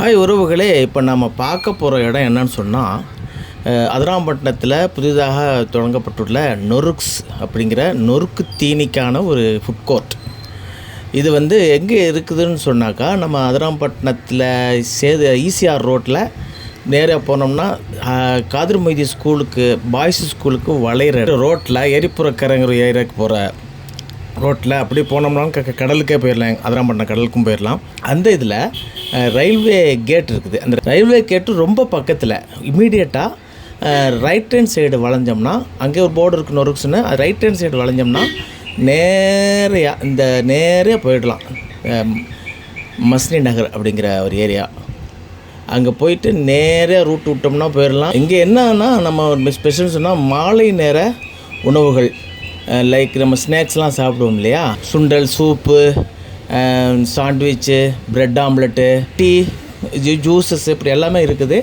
Hi உறவுகளே இப்போ நம்ம பார்க்க போகிற இடம் என்னன்னு சொன்னால் அதிராம்பட்டினத்தில் புதிதாக தொடங்கப்பட்டுள்ள நொறுக்ஸ் அப்படிங்கிற நொறுக்கு தீனிக்கான ஒரு ஃபுட் கோர்ட் இது வந்து எங்கே இருக்குதுன்னு சொன்னாக்கா நம்ம அதிராம்பட்டினத்தில் சேது ஈசிஆர் ரோட்டில் நேராக போனோம்னா அஹ், காதிர் மொய்தி ஸ்கூலுக்கு பாய்ஸ் ஸ்கூலுக்கு வளையிற ரோட்டில் எரிப்புறக்கரைங்கிற ஏரியாவுக்கு போகிற ரோட்டில் அப்படி போனோம்னா க கடலுக்கே போயிடலாம் அதிராம்பட்டினம் கடலுக்கும் போயிடலாம் அந்த இதில் ரயில்வே கேட் இருக்குது. அந்த ரயில்வே கேட்டு ரொம்ப பக்கத்தில் இமீடியட்டாக ரைட் ஹேண்ட் சைடு வளைஞ்சோம்னா அங்கே ஒரு போர்டு இருக்கு நொறுக்குன்னு ரைட் ஹேண்ட் சைடு வளைஞ்சோம்னா நேரையா இந்த நேரையாக போயிடலாம். மஸ்னி நகர் அப்படிங்கிற ஒரு ஏரியா. அங்கே போயிட்டு நேராக ரூட் விட்டோம்னா போயிடலாம். இங்கே என்னன்னா நம்ம ஒரு ஸ்பெஷல் சொன்னால் மாலை நேர உணவுகள் லைக் நம்ம ஸ்நாக்ஸ்லாம் சாப்பிடுவோம் இல்லையா? Sundal soup sandwich bread omelette tea juices இப்படி எல்லாமே இருக்குது.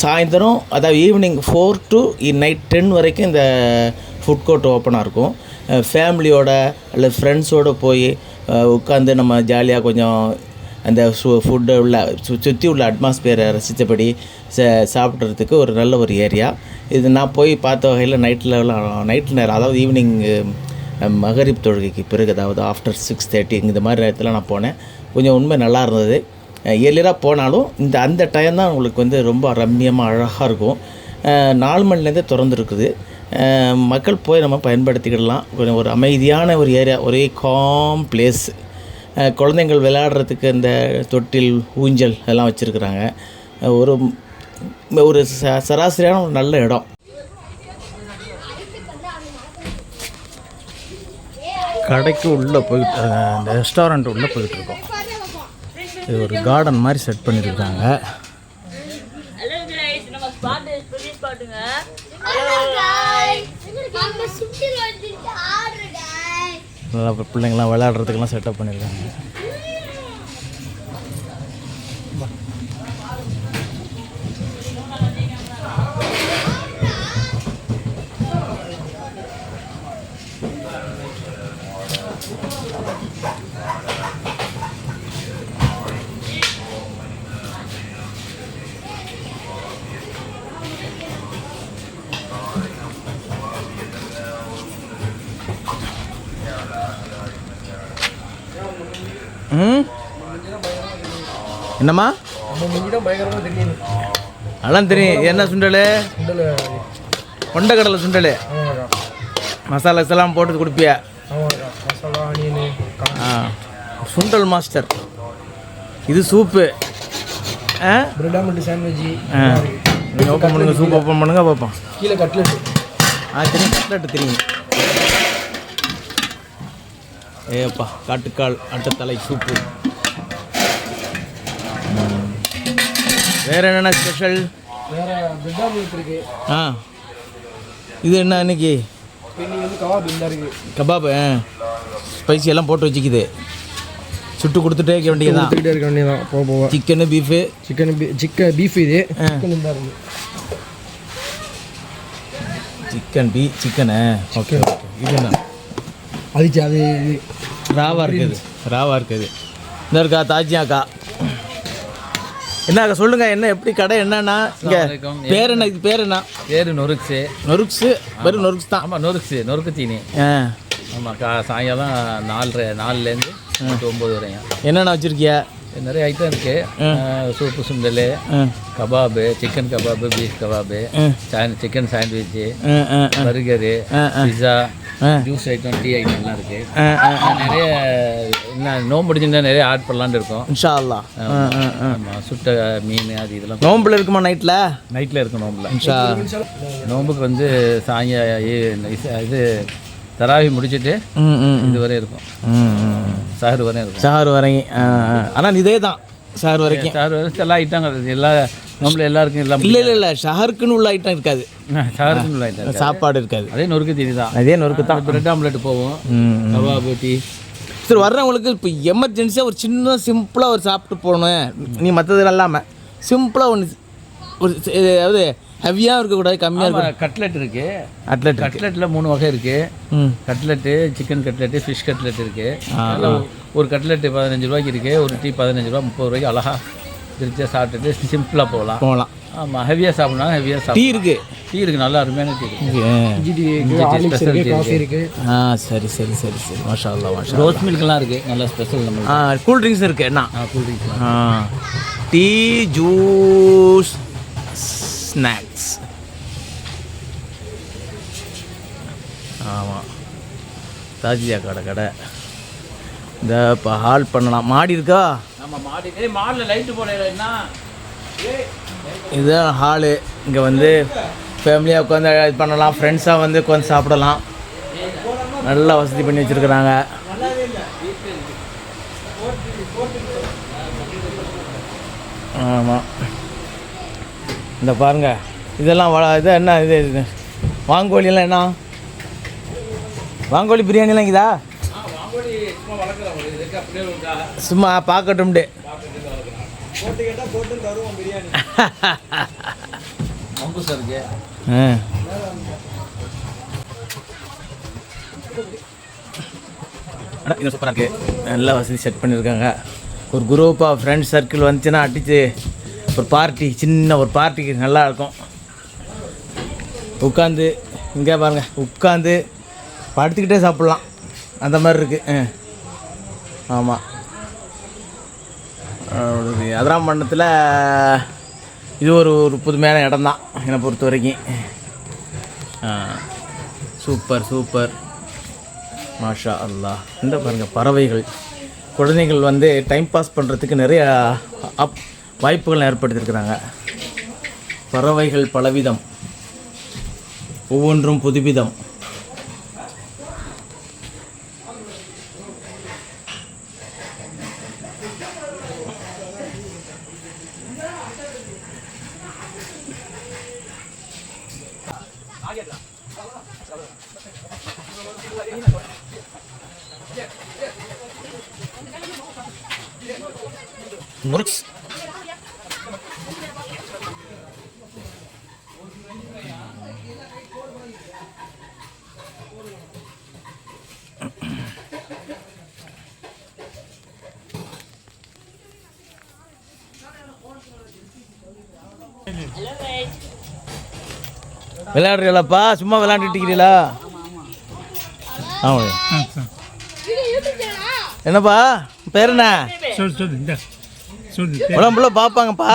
சாயந்தரம் அதாவது evening four to night ten வரைக்கும் இந்த ஃபுட் கோர்ட் ஓப்பனாக இருக்கும். ஃபேமிலியோட அல்லது ஃப்ரெண்ட்ஸோடு போய் உட்காந்து நம்ம ஜாலியாக கொஞ்சம் அந்த சு ஃபுட்டு உள்ள சு சுற்றி உள்ள அட்மாஸ்பியரை ரசித்தபடி ச சாப்பிட்றதுக்கு ஒரு நல்ல ஒரு ஏரியா இது நான் போய் பார்த்த வகையில் நைட்டில் நைட் நேரம் அதாவது ஈவினிங் மகரிப் தொழுகைக்கு பிறகு அதாவது ஆஃப்டர் சிக்ஸ் தேர்ட்டி இந்த மாதிரி நேரத்தில் நான் போனேன். கொஞ்சம் உண்மை நல்லா இருந்தது. ஏர்லியராக போனாலும் இந்த அந்த டைம் தான் உங்களுக்கு வந்து ரொம்ப ரம்மியமாக அழகாக இருக்கும். நாலு மணிலேருந்தே திறந்துருக்குது. மக்கள் போய் நம்ம பயன்படுத்திக்கிடலாம். கொஞ்சம் ஒரு அமைதியான ஒரு ஏரியா ஒரே காம் பிளேஸ் குழந்தைங்கள் விளையாடுறதுக்கு இந்த தொட்டில் ஊஞ்சல் எல்லாம் வச்சுருக்குறாங்க. ஒரு ஒரு ச சராசரியான ஒரு நல்ல இடம். கடைக்கு உள்ளே போயிட்டு அந்த இந்த ரெஸ்டாரண்ட் உள்ளே போயிட்டு இருக்கோம் இது ஒரு கார்டன் மாதிரி செட் பண்ணியிருக்காங்க. நல்லா பிள்ளைங்களாம் விளையாடுறதுக்கெல்லாம் செட்டப் பண்ணியிருக்காங்க. ம்? என்னம்மா? அதெல்லாம் தெரியும். என்ன சுண்டல்? கொண்டக்கடலை சுண்டல். மசாலாஸ் எல்லாம் போட்டு கொடுப்பியா? மசாலா ஆ. சுண்டல் மாஸ்டர். இது சூப்பு. ஆ? நீங்கள் ஓப்பன் பண்ணுங்க சூப் ஓப்பன் பண்ணுங்க பார்ப்போம். கீழே கட்லெட் ஆ தெரியும். கட்லெட்டு தெரியும். ஏப்பா காட்டுக்கால் அட்டத்தலை சூப்பு. வேற என்னென்ன ஸ்பெஷல் வேற ஆ. இது என்ன இன்னைக்கு? இன்னைக்கு வந்து கவாப் இந்த இருக்கு. கபாப் ஆ. ஸ்பைசி எல்லாம் போட்டு வச்சுக்குது. சுட்டு கொடுத்துட்டே இருக்க வேண்டியதுதான். கொடுத்துக்கிட்டே இருக்க வேண்டியதான் போக போக chicken beef chicken chicken beef இது. சிக்கன் இந்த இருக்கு. சிக்கன் பீ சிக்கனு ஓகே ஓகே இது என்ன? அது ராவா இருக்குது. ராவா இருக்குது. இந்த இருக்கா தாஜியாக்கா என்னக்கா சொல்லுங்க என்ன எப்படி கடை என்னன்னா இங்க பேர் என்ன இது பேர் என்ன? பேர் நொறுக்ஸு. நொறுக்ஸு வெறும் நொறுக்ஸ் தான். ஆமாம் நொறுக்ஸு நொறுக்கு தீனி ஆ. ஆமாம் கா சாயங்காலம் நாலரை நாலுலேருந்து ஒம்பது வரையும். என்னென்ன வச்சுருக்கிய? நிறைய ஐட்டம் இருக்குது soup sundal kebab chicken kebab beef kebab chicken sandwich burger pizza juice item tea ஐட்டம்லாம் இருக்குது நிறைய இன்னும் நோம்பு முடிஞ்சிருந்தா நிறைய ஆட் பண்ணலான்னு இருக்கோம். இன்ஷா அல்லா ஆமாம் சுட்ட மீன் அது இதெல்லாம் நோம்பில் இருக்குமா நைட்டில் நைட்டில் இருக்கும் நோம்பில். இன்ஷா நோம்புக்கு வந்து சாய இது தராவி முடிச்சிட்டு இது வரை இருக்கும். ம் ம் சாறு வரை இருக்கும். சார் வரைக்கும் ஆனால் இதே தான் சார் வரைக்கும். சாறு வரை எல்லா ஐட்டங்கள் எல்லா நம்மள எல்லாருக்கும் எல்லாம் இல்லை இல்லை இல்லை. ஷஹருக்குன்னு உள்ள ஐட்டம் இருக்காது. சாருக்கும் உள்ள ஐட்டம் சாப்பாடு இருக்காது. அதே நொறுக்கு தீனி தான். அதே நொறுக்கு தான். பிரெட் ஆம்லெட் போவோம். கபாபு டீ சரி வர்றவங்களுக்கு இப்போ எமர்ஜென்சியாக ஒரு சின்ன சிம்பிளாக ஒரு சாப்பிட்டு போகணும். நீ மற்றது இல்லாமல் சிம்பிளாக ஒன்று ஒரு அதாவது ஹெவியாக இருக்கக்கூடாது கம்மியாக இருக்கும் கட்லெட் இருக்கு. அட்லெட் கட்லெட்டில் மூணு வகை இருக்கு. ம். Cutlet chicken cutlet fish cutlet இருக்கு. அதில் ஒரு கட்லெட்டு பதினஞ்சு ரூபாய்க்கு இருக்கு ஒரு டீ பதினஞ்சு ரூபா முப்பது ரூபாய்க்கு அழகா திருச்சியாக சாப்பிட்டுட்டு சிம்பிளாக போகலாம். போகலாம். ஆமாம் ஹெவியாக சாப்பிட்னா ஹெவியாக டீ சாப்பிடும் இருக்கு. டீ இருக்குது நல்லா அருமையான டீ டீ இருக்குது இருக்குது. இருக்குது ஆ சரி சரி சரி சரி. மாஷா அல்லா மாஷா ரோஸ் மில்க்லாம் இருக்குது நல்லா ஸ்பெஷல் நம்ம ஆ கூல் ட்ரிங்க்ஸ் இருக்கு என்ன? கூல் ட்ரிங்க்ஸ்லாம் ஆ. டீ ஜூஸ் ஸ்நாக்ஸ் ஆமாம் தாஜியா கடை. கடை இந்த இப்போ ஹால் பண்ணலாம். மாடி இருக்கா? நம்ம மாடி. மாடில் லைட்டு போடலைன்னா இதுதான் ஹாலு இங்கே வந்து ஃபேமிலியாக உட்காந்து இது பண்ணலாம். ஃப்ரெண்ட்ஸாக வந்து உட்காந்து சாப்பிடலாம். நல்லா வசதி பண்ணி வச்சுருக்குறாங்க. ஆமாம் இந்த பாருங்க. இதெல்லாம் வள இது என்ன இது? வாங்கோழியெல்லாம் என்ன? வாங்கோழி பிரியாணிலாம் இருக்குதா சும்மா பார்க்கட்டும்ட்டு. இன்னும் சூப்பராக இருக்குது நல்லா வசதி செட் பண்ணியிருக்காங்க ஒரு குரூப்பாக ஃப்ரெண்ட்ஸ் சர்க்கிள் வந்துச்சுன்னா அடித்து ஒரு பார்ட்டி சின்ன ஒரு பார்ட்டிக்கு நல்லா இருக்கும். உட்காந்து இங்கே பாருங்க உட்காந்து படுத்துக்கிட்டே சாப்பிட்லாம். அந்த மாதிரி இருக்குது ஆமாம் அதிராம்பண்ணத்தில் இது ஒரு ஒரு புதுமையான இடம் தான் என்னை பொறுத்த வரைக்கும். Super super. மாஷா அல்லாஹ். இந்த பாருங்கள் பறவைகள். குழந்தைகள் வந்து டைம் பாஸ் பண்ணுறதுக்கு நிறைய அப் வாய்ப்புகள் ஏற்படுத்தியிருக்கிறாங்க. பறவைகள் பலவிதம். ஒவ்வொன்றும் புதுவிதம். モルチ விளையாடுறீங்களாப்பா? சும்மா விளையாண்டுட்டு இருக்கிறீங்களா ஆமாம் என்னப்பா பேர் என்ன? உடம்புல பார்ப்பாங்கப்பா.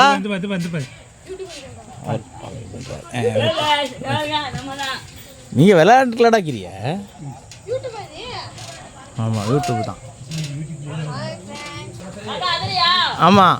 நீங்கள் விளையாண்டுக்கலாடாக்கிறிய யூடியூப் இது ஆமாம் யூடியூப் தான்? ஆமாம்